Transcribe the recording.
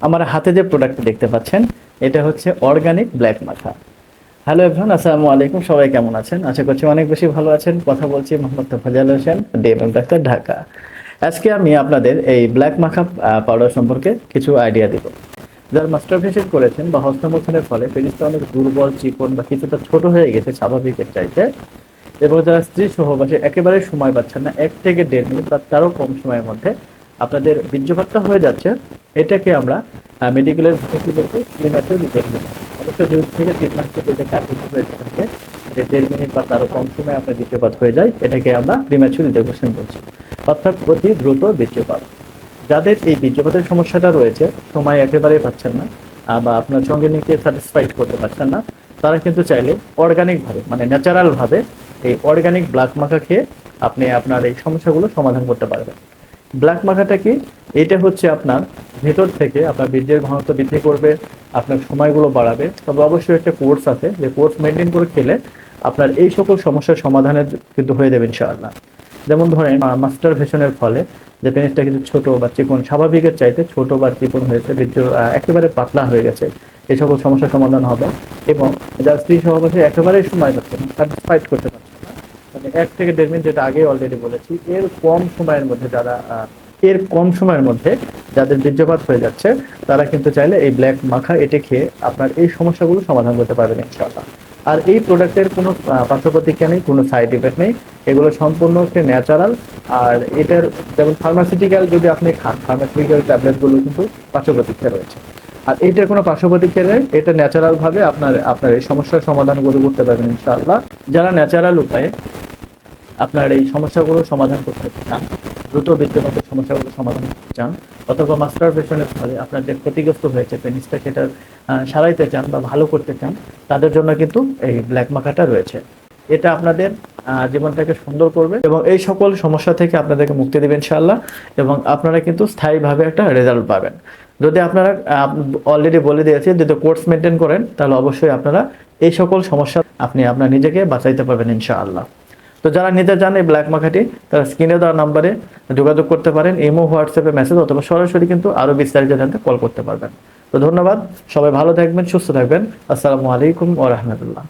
আমার হাতে যে প্রোডাক্ট দেখতে পাচ্ছেন, এটা হচ্ছে অর্গানিক ব্ল্যাক মাখা হ্যালো এভরান আসসালামু আলাইকুম, সবাই কেমন আছেন? আশা করছি অনেক বেশি ভালো আছেন। কথা বলছি মোহাম্মদ তোফাজাল হোসেন ডিএমএম ডাক্তার ঢাকা। আজকে আমি আপনাদের এই ব্ল্যাক মাখা পাউডার সম্পর্কে কিছু আইডিয়া দিব। যারা মাস্টার ফেসিয়াল করেছেন বা হস্তমোচনের ফলে পেনিসটা অনেক দুর্বল, চিকন বা কিছুটা ছোট হয়ে গেছে স্বাভাবিকের চাইতে এবং যারা স্ত্রী সহবাসে একেবারে সময় পাচ্ছেন না, এক থেকে দেড় মিনিট বা তারও কম সময়ের মধ্যে আপনাদের বীর্যপাতটা হয়ে যাচ্ছে। এটাকে আমরা মেডিকেলের যে দেড় মিনিট বা কম সময় বীর্যপাত হয়ে যায়, এটাকে আমরা অর্থাৎ দ্রুত যাদের এই বীর্যপাতের সমস্যাটা রয়েছে, সময় একেবারেই পাচ্ছেন না বা আপনার সঙ্গে নিতে স্যাটিসফাইড করতে পারছেন না, তারা কিন্তু চাইলে অর্গানিক ভাবে মানে ন্যাচারাল ভাবে এই অর্গানিক ব্ল্যাক মাখা খেয়ে আপনি আপনার এই সমস্যাগুলো সমাধান করতে পারবেন। ব্ল্যাক মাখাটা কি? এটা হচ্ছে আপনার ভেতর থেকে আপনার বীর্যের ঘনত্ব বৃদ্ধি করবে, আপনার সময়গুলো বাড়াবে। তবে অবশ্যই একটা কোর্স আছে, যে কোর্স মেনটেন করে খেলে আপনার এই সকল সমস্যার সমাধানের কিন্তু হয়ে যাবে ইনশাআল্লাহ। যেমন ধরেন মাস্টার ভেশনের ফলে যে পেনিসটা কিন্তু ছোট বা চিকন, স্বাভাবিকের চাইতে ছোট বা চিকন হয়েছে, বীর্য একেবারে পাতলা হয়ে গেছে, এই সকল সমস্যার সমাধান হবে এবং যার স্ত্রী সহবাসে একেবারেই সময় পাচ্ছে না স্যাটিসফাইড করতে পারছে না। মানে এক থেকে দেড় মিনিট যেটা আগে অলরেডি বলেছি, এর কম সময়ের মধ্যে যারা এর কম সময়ের মধ্যে যাদের বীর্যপাত হয়ে যাচ্ছে তারা কিন্তু চাইলে এই ব্ল্যাক মাখা এটি খেয়ে আপনার এই সমস্যাগুলো সমাধান করতে পারবেন ইনশাআল্লাহ। আর এই প্রোডাক্টের কোনো আহ, পার্শ্ব প্রতিক্রিয়া নেই কোনো সাইড ইফেক্ট নেই। এগুলো সম্পূর্ণ হচ্ছে ন্যাচারাল আর এটার যেমন ফার্মাসিউটিক্যাল যদি আপনি খান ফার্মাসিউটিক্যাল ট্যাবলেটগুলো কিন্তু পার্শ্ব প্রতিক্রিয়া রয়েছে। আর এইটার কোনো পার্শ্ব প্রতিক্রিয়া নেই এটা ন্যাচারালভাবে আপনার আপনার এই সমস্যার সমাধানগুলো করতে পারবেন ইনশাআল্লাহ। যারা ন্যাচারাল উপায়ে আপনার এই সমস্যাগুলো সমাধান করতে চান দ্রুত বিদ্যমান সমস্যাগুলো সমাধান করতে চান অথবা মাস্টার পেশনের ফলে আপনার যে ক্ষতিগ্রস্ত হয়েছে পেনিসটা সেটা সারাইতে চান বা ভালো করতে চান, তাদের জন্য কিন্তু এই ব্ল্যাক মাখাটা রয়েছে। এটা আপনাদের জীবনটাকে সুন্দর করবে এবং এই সকল সমস্যা থেকে আপনাদেরকে মুক্তি দেবে ইনশাআল্লাহ এবং আপনারা কিন্তু স্থায়ীভাবে একটা রেজাল্ট পাবেন। যদি আপনারা অলরেডি বলে দিয়েছি, যদি কোর্স মেনটেন করেন, তাহলে অবশ্যই আপনারা এই সকল সমস্যা আপনি আপনার নিজেকে বাঁচাইতে পারবেন ইনশাআল্লাহ। তো যারা নিতে চান এই ব্ল্যাক মাখাটি, তারা স্ক্রিনে দেওয়া নাম্বারে যোগাযোগ করতে পারেন ইমো হোয়াটসঅ্যাপে মেসেজ অথবা সরাসরি কিন্তু আরও বিস্তারিত জানতে কল করতে পারবেন। তো ধন্যবাদ, সবাই ভালো থাকবেন, সুস্থ থাকবেন। আসসালামু আলাইকুম ও রহমতুল্লাহ।